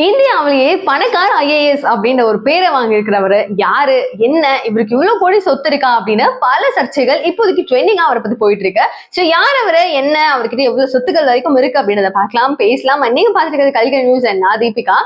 Indy இந்தியாவிலேயே பணக்கார IAS அப்படின்ற ஒரு பேரை வாங்கியிருக்கிறவர். யாரு? என்ன? இவருக்கு இவ்வளவு கோடி சொத்து இருக்கா அப்படின்னு பல சர்ச்சைகள் இப்போதைக்கு ட்ரெண்டிங்கா அவரை பத்தி போயிட்டு இருக்கு ஸோ யார் அவரு? என்ன? அவர்கிட்ட எவ்வளவு சொத்துக்கள் வரைக்கும் இருக்கு அப்படின்றத பார்க்கலாம். பேசலாம். நீங்க பார்த்துருக்கிறது கல்கி நியூஸ் என்ன தீபிகா.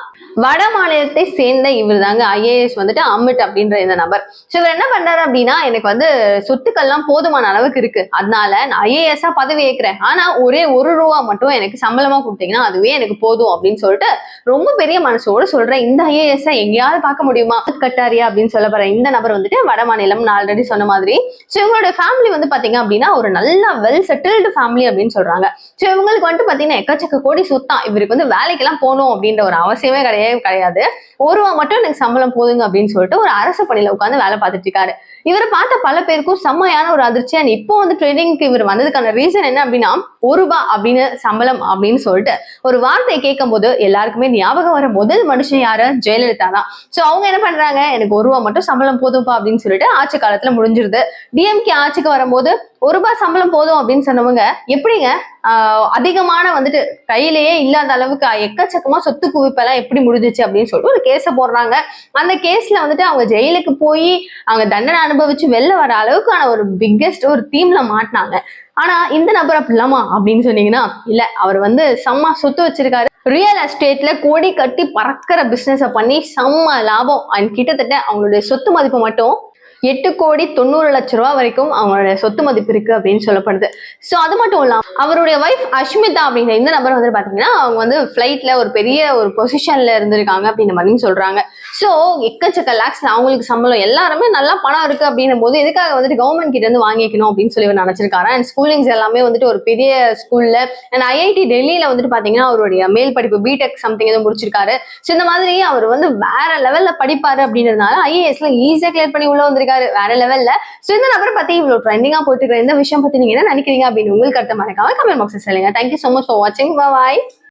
வட மாநிலத்தை சேர்ந்த இவர் தாங்க ஐஏஎஸ் வந்துட்டு அமிட் அப்படின்ற இந்த நபர். ஸோ இவர் என்ன பண்றாரு அப்படின்னா எனக்கு வந்து சொத்துக்கள்லாம் போதுமான அளவுக்கு இருக்கு. அதனால நான் ஐஏஎஸ்ஸா பதவி ஏற்கிறேன். ஆனா ஒரே ஒரு ரூபா மட்டும் எனக்கு சம்பளமா கொடுத்தீங்கன்னா அதுவே எனக்கு போதும் அப்படின்னு சொல்லிட்டு ரொம்ப பெரிய மனசு மனசோட சொல்றேன் இந்த ஐஏஎஸ் எங்கேயாவது பார்க்க முடியுமா? கட்டாரியா அப்படின்னு சொல்ல போற இந்த நபர் வந்துட்டு வட மாநிலம் நான் ஆல்ரெடி சொன்ன மாதிரி. ஸோ இவங்களோட ஃபேமிலி வந்து பாத்தீங்க அப்படின்னா ஒரு நல்ல வெல் செட்டில்டு ஃபேமிலி அப்படின்னு சொல்றாங்க. ஸோ இவங்களுக்கு வந்துட்டு பாத்தீங்கன்னா எக்கச்சக்க கோடி சொத்தான் இவருக்கு வந்து வேலைக்கெல்லாம் போகணும் அப்படின்ற ஒரு அவசியமே கிடையவே கிடையாது. ஒரு ரூபா மட்டும் எனக்கு சம்பளம் போதுங்க அப்படின்னு சொல்லிட்டு ஒரு அரசு பணியில உட்காந்து வேலை பார்த்துட்டு இருக்காரு. இவரை பார்த்த பல பேருக்கும் செம்மையான ஒரு அதிர்ச்சி அண்ட் இப்போ வந்து ட்ரெயினிங்க்கு இவர் வந்ததுக்கான ரீசன் என்ன அப்படின்னா ஒரு ரூபாய் அப்படின்னு சம்பளம் அப்படின்னு சொல்லிட்டு ஒரு வார்த்தையை கேட்கும் போது எல்லாருக்குமே ஞாபகம் வர முதல் மனுஷன் யாரு? ஜெயலலிதா தான். ஸோ அவங்க என்ன பண்றாங்க? எனக்கு ஒரு ரூபா மட்டும் சம்பளம் போதும்ப்பா அப்படின்னு சொல்லிட்டு ஆட்சி காலத்துல முடிஞ்சிருது. டிஎம்கே ஆட்சிக்கு வரும்போது ஒரு ரூபாய் சம்பளம் போதும் அப்படின்னு சொன்னவங்க எப்படிங்க? அதிகமான வந்துட்டு கையிலேயே இல்லாத அளவுக்கு எக்கச்சக்கமா சொத்து குவிப்பெல்லாம் எப்படி முடிஞ்சிச்சு அப்படின்னு சொல்லிட்டு ஒரு கேஸை போடுறாங்க. அந்த கேஸ்ல வந்துட்டு அவங்க ஜெயிலுக்கு போய் அவங்க தண்டனை அனுபவிச்சு வெளில வர அளவுக்கான ஒரு பிக்கெஸ்ட் ஒரு தீம்ல மாட்டினாங்க. ஆனா இந்த நபர் அப்படிலாமா அப்படின்னு சொன்னீங்கன்னா இல்ல அவர் வந்து செம்ம சொத்து வச்சிருக்காரு. ரியல் எஸ்டேட்ல கோடி கட்டி பறக்கிற பிசினஸ பண்ணி செம்ம லாபம். அண்ட் கிட்டத்தட்ட அவங்களுடைய சொத்து மதிப்பு மட்டும் எட்டு கோடி தொண்ணூறு லட்ச ரூபா வரைக்கும் அவங்களுடைய சொத்து மதிப்பு இருக்கு அப்படின்னு சொல்லப்படுது. ஸோ அது மட்டும் இல்லாம அவருடைய ஒய்ஃப் அஷ்மிதா அப்படிங்கிற இந்த நபர் வந்து பாத்தீங்கன்னா அவங்க வந்து ஃபிளைட்ல ஒரு பெரிய ஒரு பொசிஷன்ல இருந்திருக்காங்க அப்படின்ற மாதிரி சொல்றாங்க. ஸோ எக்கச்சக்க லேக்ஸ்ல அவங்களுக்கு சம்பளம் எல்லாருமே நல்லா பணம் இருக்கு அப்படின்னும் போது எதுக்காக வந்துட்டு கவர்மெண்ட் கிட்ட இருந்து வாங்கிக்கணும் அப்படின்னு சொல்லி நினைச்சிருக்காரு? அண்ட் ஸ்கூலிங்ஸ் எல்லாமே வந்துட்டு ஒரு பெரிய ஸ்கூல்ல அண்ட் ஐஐடி டெல்லியில வந்துட்டு பாத்தீங்கன்னா அவருடைய மேல் படிப்பு பிடெக் சம்திங் எதுவும் முடிச்சிருக்காரு. ஸோ இந்த மாதிரி அவர் வந்து வேற லெவல்ல படிப்பாரு அப்படின்றதுனால ஐஏஎஸ்ல ஈஸியா கிளியர் பண்ணி உள்ள வந்திருக்காரு. வேற லெவல்ல சோ இந்த நபரை பத்தி இவ்வளவு ட்ரெண்டிங்கா போயிட்டு இருக்கிற இந்த விஷயம் பத்தி நீங்க என்ன நினைக்கிறீங்க அப்படின்னு உங்களுக்கு கருத்தை மறக்காம கமெண்ட் பாக்ஸ் சொல்லுங்க. Thank you so much for வாட்சிங் பாய்